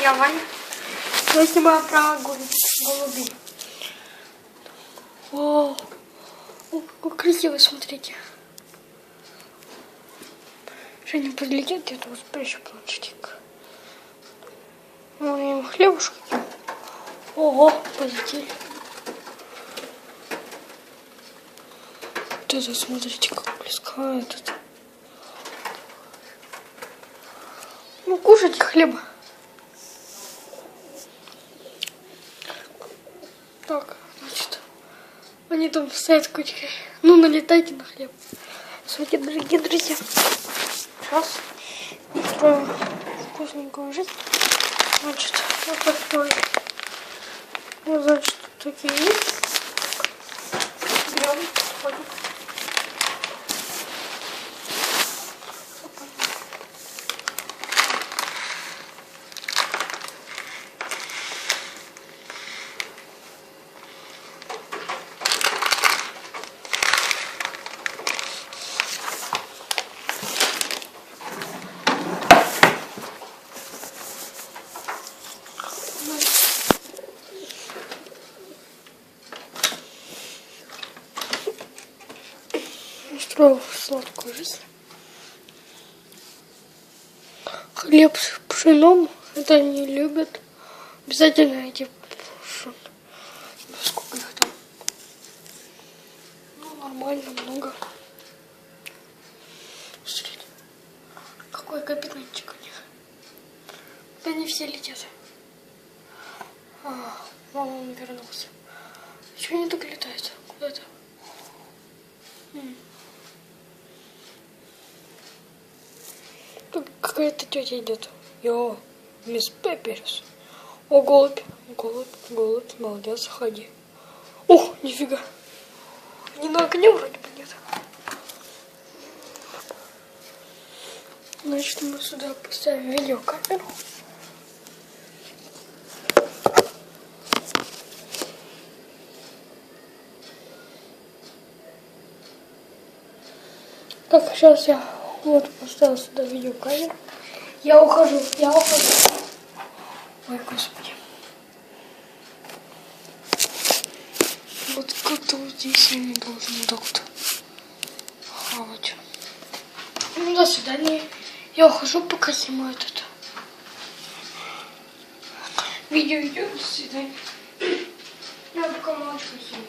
я Ваня. Я снимаю про голубей. Вау. О, какой красивый, смотрите. Женя подлетит, я тут спрячу планшетик. Вон я ему хлебушек. Ого, полетели. Вот это, смотрите, как близко этот. Ну, кушайте хлеба. Так, значит, они там стоят кучкой. Ну, налетайте на хлеб. Смотрите, дорогие друзья. Сейчас устроим вкусненькую жизнь. Значит, вот такой. Вот, значит, такие есть. Берем, сходим. Устроил сладкую жизнь. Хлеб с пшеном, это они любят. Обязательно эти пшен. Ну, Сколько их там? Ну, нормально, много. Смотрите, какой капитанчик у них. Вот они все летят. А, вон он вернулся. Чего они так летают? Куда-то? М. Тут какая-то тетя идет. Йо, мисс Пепперс. О, голубь, голубь, голубь, молодец, ходи. Ух, нифига. Не на окне вроде бы нет. Значит, мы сюда поставим видеокамеру. Так, сейчас я вот поставил сюда видеокамеру. Я ухожу, я ухожу. Ой, господи. Вот как-то вот здесь я не должен вот так вот хавать. Ну, до свидания. Я ухожу, пока снимаю это. Видео идет, до свидания. Я пока молочко съем.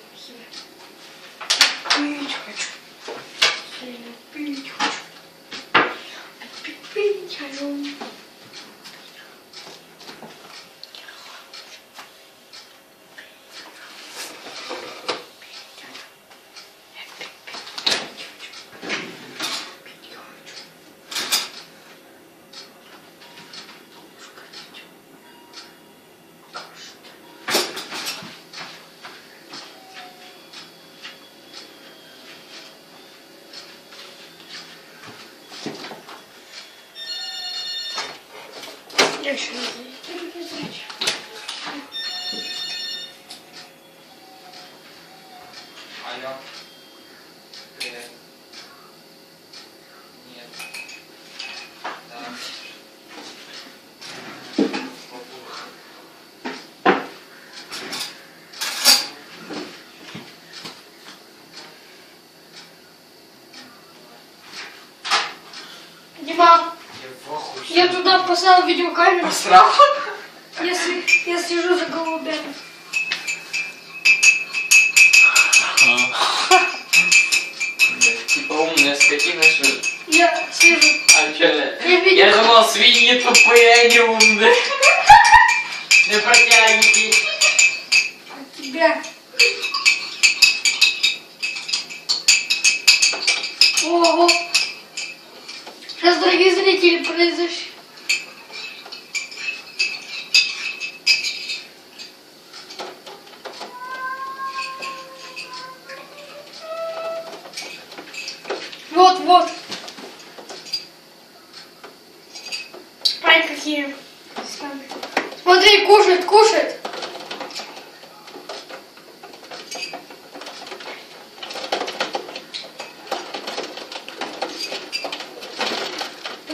Я еще не Алло. Привет. Нет. Да. Попух. Дима, Я туда поставил видеокамеру. Посрал? Если я слежу за голубями. Типа умная скотина, что ли? Я слежу. А чё Я Я думал, свиньи тупые, а не умные. Не протягивайте. от тебя. Ого. Сейчас, дорогие зрители, произошло. Вот, вот. Ай, какие. Смотри, кушает, кушает.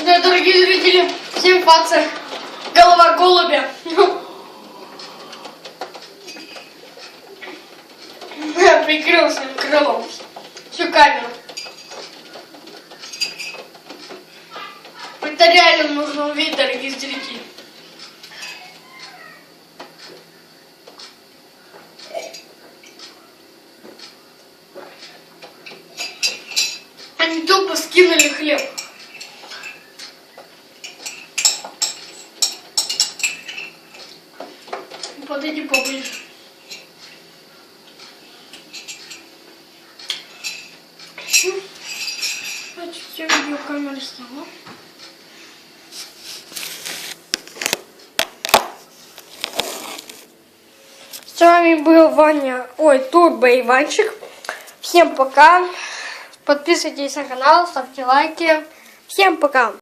Да, дорогие зрители, всем паца. Голова голубя. Я прикрыл своим крылом всю камеру. Это реально нужно увидеть, дорогие зрители. Они тупо скинули хлеб. Подойди поближе. Значит, все видеокамера сняла. С вами был Ваня, ой, Турбо Иванчик. Всем пока. Подписывайтесь на канал, ставьте лайки. Всем пока.